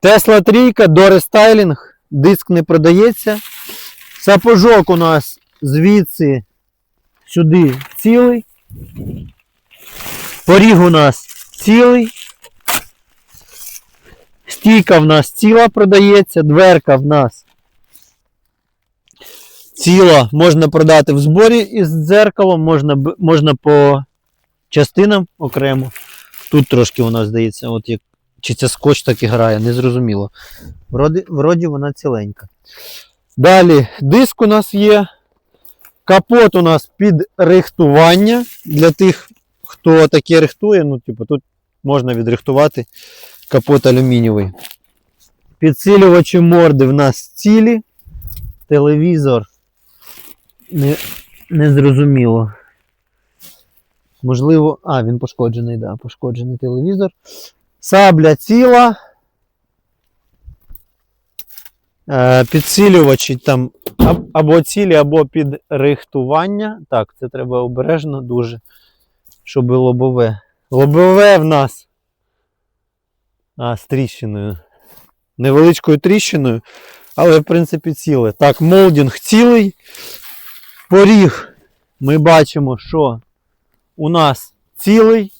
Тесла трійка, до рестайлінг, диск не продається. Сапожок у нас звідси сюди цілий. Поріг у нас цілий. Стійка в нас ціла продається, дверка в нас ціла. Можна продати в зборі із дзеркалом, можна, можна по частинам окремо. Тут трошки у нас здається, от як, чи це скотч так і грає, незрозуміло. Вроді, вроді вона ціленька. Далі диск у нас є. Капот у нас під рихтування. Для тих, хто таке рихтує, ну, типу, тут можна відрихтувати капот алюмінієвий. Підсилювачі морди в нас цілі. Телевізор. Не, не. Можливо. А, він пошкоджений, да, пошкоджений телевізор. Сабля ціла. Е, підсилювачі там або цілі, або під рихтування. Так, це треба обережно дуже, щоб лобове. Лобове в нас. А, з тріщиною. Невеличкою тріщиною, але в принципі ціле. Так, молдінг цілий. Поріг ми бачимо, що у нас цілий.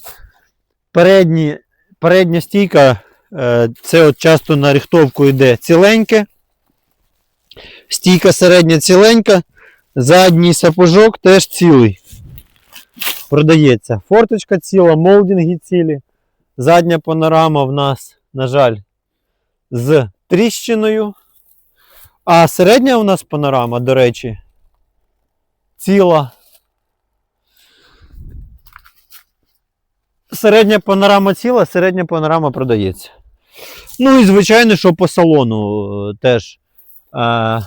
Передні, передня стійка, е, це от часто на рихтовку йде ціленьке. Стійка середня ціленька. Задній сапожок теж цілий. Продається. Форточка ціла, молдинги цілі. Задня панорама в нас, на жаль, з тріщиною. А середня у нас панорама, до речі, ціла. Середня панорама ціла, середня панорама продається. Ну і звичайно, що по салону е, теж. А,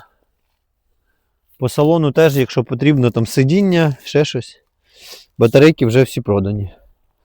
по салону теж, якщо потрібно, там сидіння, ще щось. Батарейки вже всі продані.